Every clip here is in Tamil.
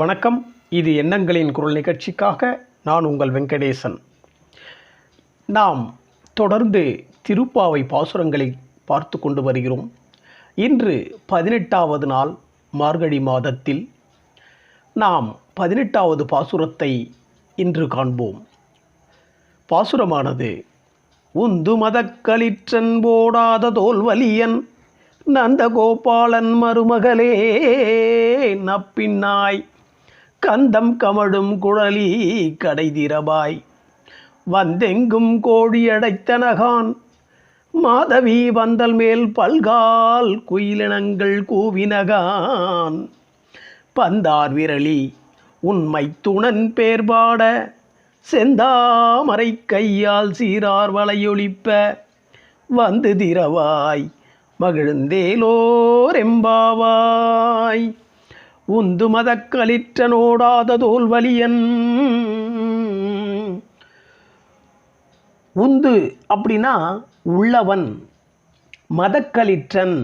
வணக்கம். இது எண்ணங்களின் குரல் நிகழ்ச்சிக்காக நான் உங்கள் வெங்கடேசன். நாம் தொடர்ந்து திருப்பாவை பாசுரங்களை பார்த்து கொண்டு வருகிறோம். இன்று பதினெட்டாவது நாள் மார்கழி மாதத்தில் நாம் பதினெட்டாவது பாசுரத்தை இன்று காண்போம். பாசுரமானது உந்து மதக்களிற்றன் போடாத தோல்வலியன் நந்தகோபாலன் மருமகளே நப்பின்னாய் கந்தம் கமடும் குழலி கடைதிரபாய். வந்தெங்கும் கோழியடைத்தனகான் மாதவி வந்தல் மேல் பல்கால் குயிலினங்கள் கூவினகான். பந்தார் விரலி உண்மை துணன் பேர்பாட செந்தாமரை கையால் சீரார் வலையொழிப்ப வந்து திரவாய் மகிழ்ந்தேலோரெம்பாவாய் உந்து மதக்களிற்றனோடாத தோல்வலியன் உந்து அப்படின்னா உள்ளவன் மதக்களிற்றன்.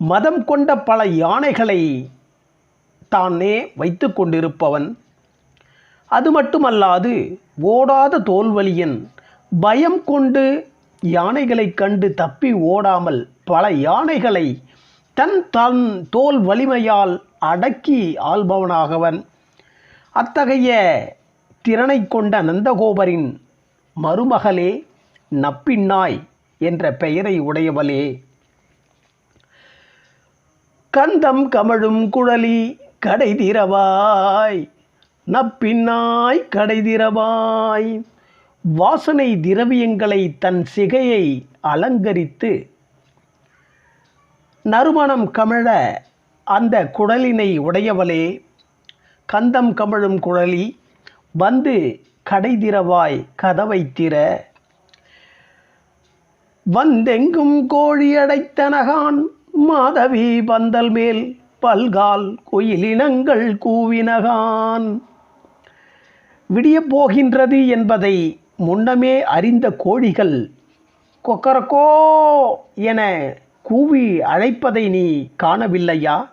மதம் கொண்ட பல யானைகளை தானே வைத்து கொண்டிருப்பவன். அது மட்டுமல்லாது ஓடாத தோல்வலியன் பயம் கொண்டு யானைகளை கண்டு தப்பி ஓடாமல் பல யானைகளை தன் தன் தோல் வலிமையால் அடக்கி ஆள்பவனாகவன். அத்தகைய திறனை கொண்ட நந்தகோபரின் மருமகளே நப்பின்னாய் என்ற பெயரை உடையவளே. கந்தம் கமழும் குழலி கடை திரவாய் நப்பின்னாய் கடை திரவாய் வாசனை திரவியங்களை தன் சிகையை அலங்கரித்து நறுமணம் கமழ அந்த குழலினை உடையவளே கந்தம் கமழும் குழலி வந்து கடைதிரவாய் கதவை திற. வந்தெங்கும் கோழி அடைத்தனகான் மாதவி பந்தல் மேல் பல்கால் குயிலினங்கள் கூவினகான் விடியப் போகின்றது என்பதை முன்னமே அறிந்த கோழிகள் கொக்கரக்கோ என கூவி அழைப்பதை நீ காணவில்லையா?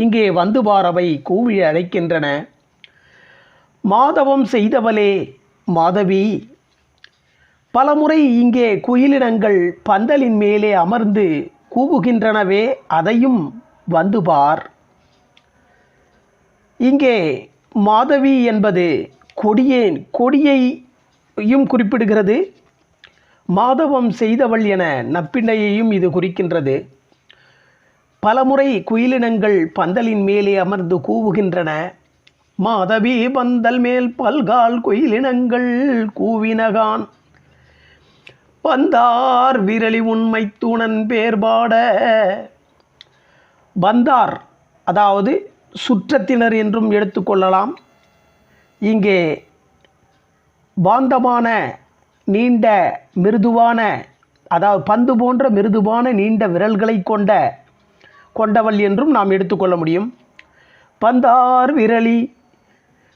இங்கே வந்து பாரவை கூவி அழைக்கின்றன. மாதவம் செய்தவளே மாதவி பலமுறை இங்கே குயிலினங்கள் பந்தலின் மேலே அமர்ந்து கூவுகின்றனவே அதையும் வந்து பார். இங்கே மாதவி என்பது கொடியேன் கொடியையும் குறிப்பிடுகிறது. மாதவம் செய்தவள் என நப்பிண்ணையையும் இது குறிக்கின்றது. பலமுறை குயிலினங்கள் பந்தலின் மேலே அமர்ந்து கூவுகின்றன. மாதவி பந்தல் மேல் பல்கால் குயிலினங்கள் கூவினகான். வந்தார் விரலி உண்மை தூணன் பேர்பாட. வந்தார் அதாவது சுற்றத்தினர் என்றும் எடுத்துக்கொள்ளலாம் இங்கே பாந்தமான நீண்ட மிருதுவான அதாவது பந்து போன்ற மிருதுவான நீண்ட விரல்களை கொண்ட கொண்டவள் என்றும் நாம் எடுத்துக்கொள்ள முடியும். பந்தார் விரலி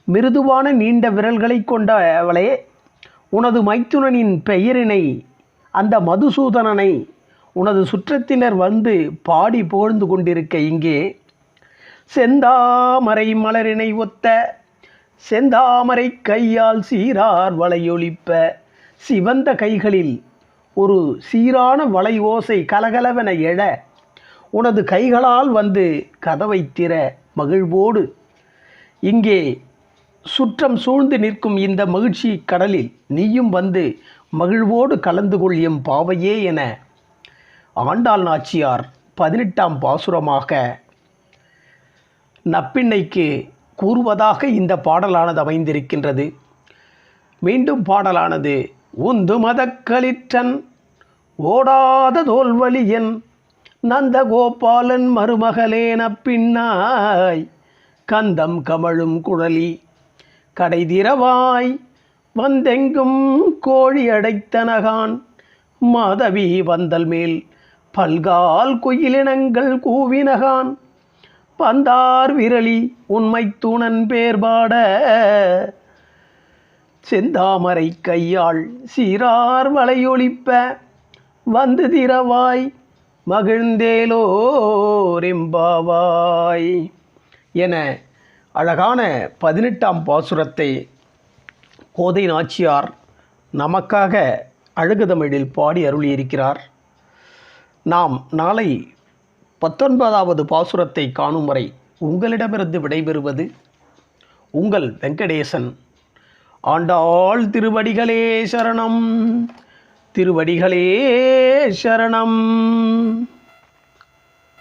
மிருதுவான நீண்ட விரல்களை கொண்டவளே உனது மைத்துனனின் பெயரினை அந்த மதுசூதனனை உனது சுற்றத்தினர் வந்து பாடி புகழ்ந்து கொண்டிருக்க இங்கே. செந்தாமரை மலரினை ஒத்த செந்தாமரை கையால் சீரார் வளையொலிப்ப சிவந்த கைகளில் ஒரு சீரான வளை ஓசை கலகலவென எழ உனது கைகளால் வந்து கதவை திற மகிழ்வோடு. இங்கே சுற்றம் சூழ்ந்து நிற்கும் இந்த மகிழ்ச்சி கடலில் நீயும் வந்து மகிழ்வோடு கலந்து கொள் எம் பாவையே என ஆண்டாள் நாச்சியார் பதினெட்டாம் பாசுரமாக நப்பிண்ணைக்கு கூறுவதாக இந்த பாடலானது அமைந்திருக்கின்றது. மீண்டும் பாடலானது உந்து மதக்களிற்றன் ஓடாத தோல்வலியன் நந்தகோபாலன் மருமகளேன பின்னாய் கந்தம் கமழும் குழலி கடைதிரவாய். வந்தெங்கும் கோழி அடைத்தனகான். மாதவி வந்தல் மேல் பல்கால் குயிலினங்கள் கூவினகான். பந்தார் விரலி உண்மை தூணன் பேர்பாட. செந்தாமரை கையாள் சீரார் வளையொழிப்ப. வந்து திரவாய் மகிழ்ந்தேலோரெம்பாவாய் என அழகான பதினெட்டாம் பாசுரத்தை கோதை நாச்சியார் நமக்காக அழகுதமிழில் பாடி அருளியிருக்கிறார். நாம் நாளை பத்தொன்பதாவது பாசுரத்தை காணும் வரை உங்களிடமிருந்து விடைபெறுவது உங்கள் வெங்கடேசன். ஆண்டாள் திருவடிகளே சரணம். திருவடிகளே சரணம்.